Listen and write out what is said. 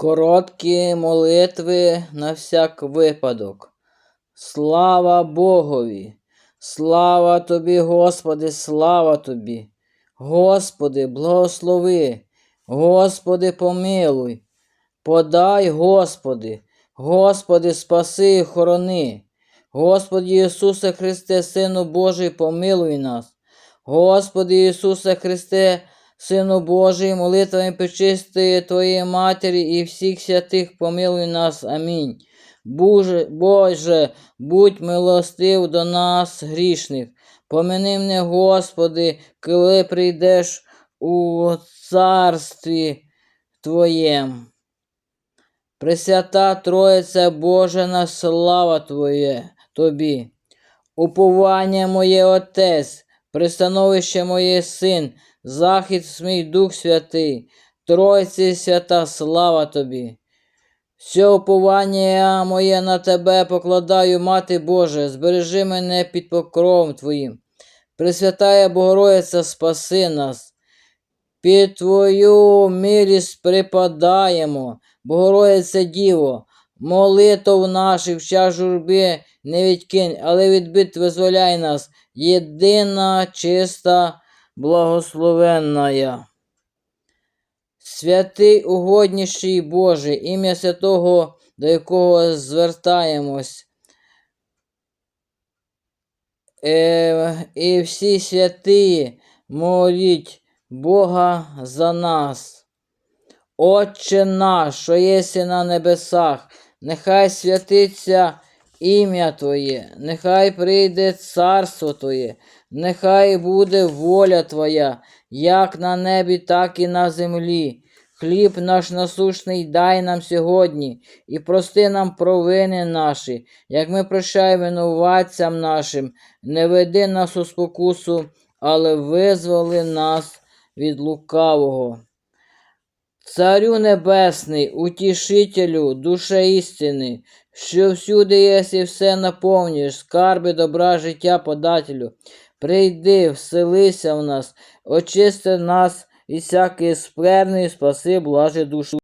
Короткі молитви на всяк випадок. Слава Богові! Слава тобі, Господи, слава тобі! Господи, благослови, Господи, помилуй, подай, Господи, Господи, спаси і хорони. Господи Ісусе Христе, Сину Божий, помилуй нас. Господи Ісусе Христе, Сину Божий, молитвами пречистої Твоєї Матері і всіх святих помилуй нас. Амінь. Боже, Боже, будь милостив до нас, грішних. Помини мене, Господи, коли прийдеш у царстві Твоєм. Пресвята Троїця Божена, слава Твоє Тобі. Уповання моє Отець, пристановище моє Син, захист мій Дух Святий, Тройці свята, слава Тобі. Все уповання моє на Тебе покладаю, Мати Боже, збережи мене під покровом Твоїм. Пресвятая Богородиця, спаси нас. Під Твою милість припадаємо, Богородице Діво, молитов наших час журби не відкинь, але від бит визволяй нас, єдина, чиста, благословенна. Святий угодніший Боже, ім'я святого, до якого звертаємось. Е, і всі святі моліть Бога за нас. Отче наш, що єси на небесах, нехай святиться ім'я Твоє, нехай прийде царство Твоє, нехай буде воля Твоя, як на небі, так і на землі. Хліб наш насушний дай нам сьогодні, і прости нам провини наші, як ми прощаємо винуватцям нашим, не веди нас у спокусу, але визволи нас від лукавого. Царю Небесний, утішителю, душа істини, що всюди єси все наповнюєш, скарби добра життя подателю. Прийди, вселися в нас, очисти нас і всякий сплерної, спаси, блаже душу.